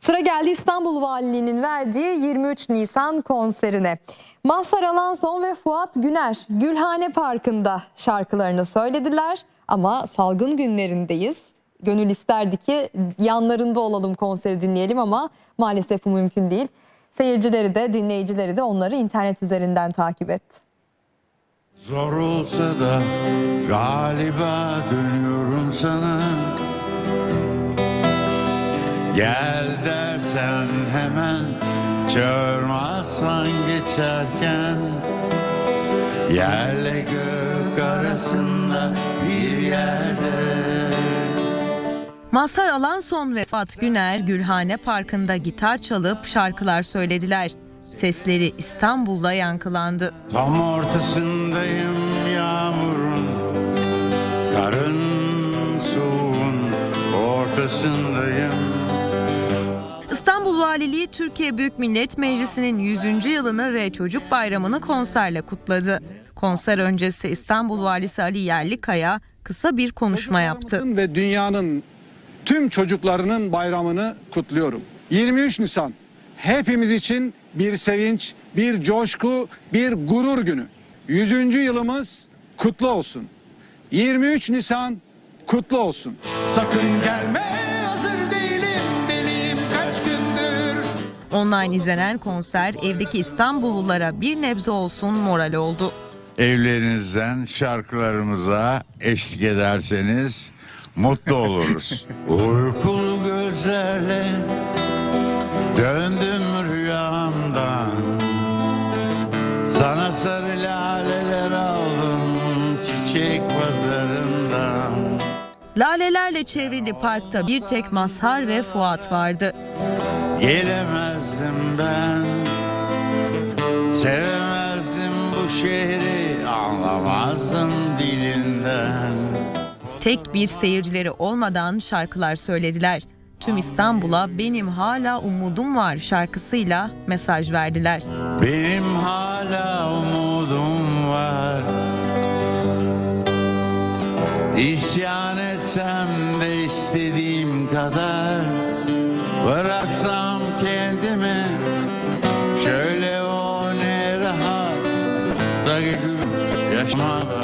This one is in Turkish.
Sıra geldi İstanbul Valiliği'nin verdiği 23 Nisan konserine. Mazhar Alanson ve Fuat Güner Gülhane Parkı'nda şarkılarını söylediler ama salgın günlerindeyiz. Gönül isterdi ki yanlarında olalım konseri dinleyelim ama maalesef bu mümkün değil. Seyircileri de dinleyicileri de onları internet üzerinden takip etti. Zor olsa da galiba dönüyorum sana Gel dersen hemen çağırmazsan geçerken Yerle gök arasında bir yerde Mazhar Alanson ve Fuat Güner Gülhane Parkı'nda gitar çalıp şarkılar söylediler. Sesleri İstanbul'da yankılandı. Tam ortasındayım yağmurun Karın soğuğun ortasındayım İstanbul Valiliği Türkiye Büyük Millet Meclisi'nin 100. yılını ve Çocuk Bayramı'nı konserle kutladı. Konser öncesi İstanbul Valisi Ali Yerlikaya kısa bir konuşma yaptı. Ve dünyanın tüm çocuklarının bayramını kutluyorum. 23 Nisan hepimiz için bir sevinç, bir coşku, bir gurur günü. 100. yılımız kutlu olsun. 23 Nisan kutlu olsun. Sakın gelme Online izlenen konser evdeki İstanbullulara bir nebze olsun moral oldu. Evlerinizden şarkılarımıza eşlik ederseniz mutlu oluruz. Uykulu gözlerle döndüm rüyamdan Sana sarı laleler aldım çiçek Lalelerle çevrili parkta bir tek Mazhar ve Fuat vardı. Gelemezdim ben Sevemezdim bu şehri Anlamazdım dilinden Tek bir seyircileri olmadan şarkılar söylediler. Tüm İstanbul'a benim hala umudum var şarkısıyla mesaj verdiler. Benim hala umudum var İsyan etsem de istediğim kadar Bıraksam kendimi. Şöyle o ne rahat Da yaşamak